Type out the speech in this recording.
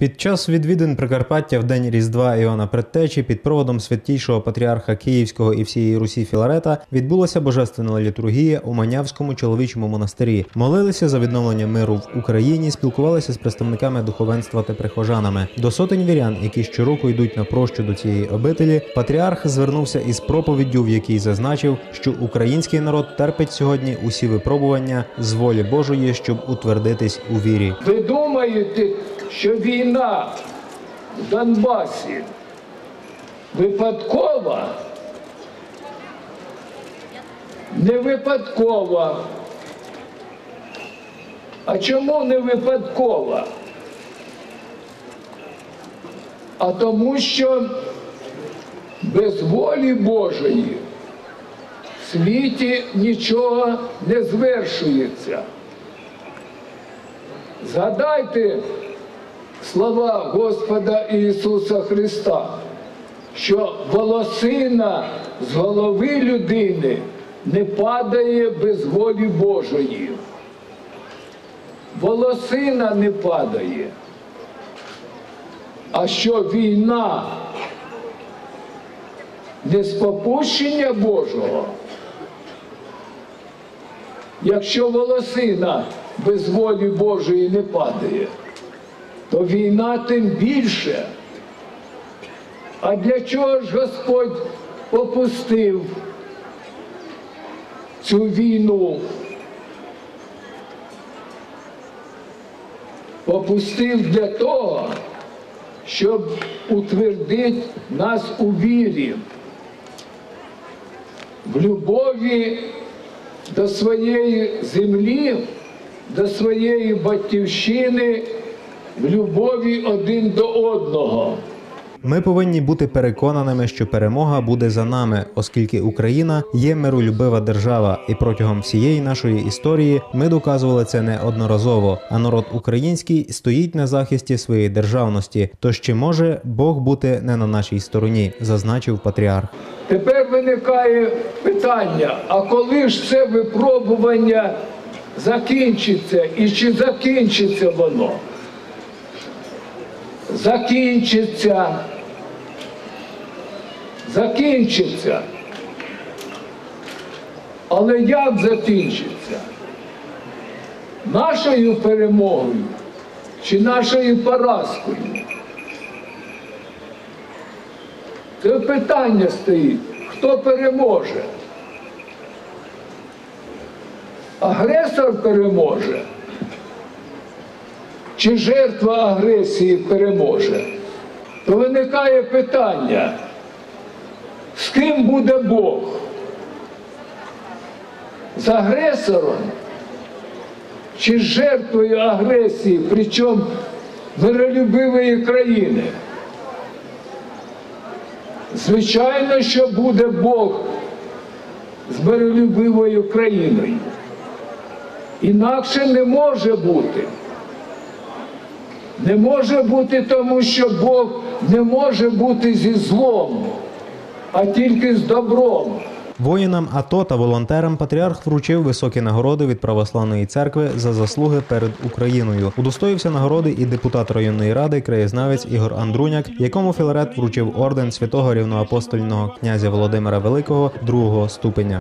Під час відвідин Прикарпаття в день Різдва Іоанна Предтечі під проводом святійшого патріарха Київського і всієї Русі Філарета відбулася божественна літургія у Манявському чоловічому монастирі. Молилися за відновлення миру в Україні, спілкувалися з представниками духовенства та прихожанами. До сотень вірян, які щороку йдуть на прощу до цієї обителі, патріарх звернувся із проповіддю, в якій зазначив, що український народ терпить сьогодні усі випробування з волі Божої, щоб утвердитись у вірі. Ви думаєте, що війна в Донбасі випадкова? Не випадкова. А чому не випадкова? А тому, що без волі Божої в світі нічого не звершується. Згадайте слова Господа Ісуса Христа, що волосина з голови людини не падає без волі Божої. Волосина не падає. А що війна не з попущення Божого? Якщо волосина без волі Божої не падає, то війна тим більше. А для чого ж Господь попустив цю війну? Попустив для того, щоб утвердити нас у вірі, в любові до своєї землі, до своєї батьківщини, в любові один до одного. Ми повинні бути переконаними, що перемога буде за нами, оскільки Україна є миролюбива держава, і протягом всієї нашої історії ми доказували це неодноразово. А народ український стоїть на захисті своєї державності. Тож чи може Бог бути не на нашій стороні, зазначив патріарх. Тепер виникає питання: а коли ж це випробування закінчиться і чи закінчиться воно? Закінчиться. Закінчиться. Але як закінчиться? Нашою перемогою чи нашою поразкою? Це питання стоїть. Хто переможе? Агресор переможе? Чи жертва агресії переможе? То виникає питання, з ким буде Бог? З агресором? Чи з жертвою агресії, причому миролюбивої країни? Звичайно, що буде Бог з миролюбивою країною. Інакше не може бути. Не може бути тому, що Бог не може бути зі злом, а тільки з добром. Воїнам АТО та волонтерам патріарх вручив високі нагороди від православної церкви за заслуги перед Україною. Удостоївся нагороди і депутат районної ради, краєзнавець Ігор Андруняк, якому Філарет вручив орден святого рівноапостольного князя Володимира Великого другого ступеня.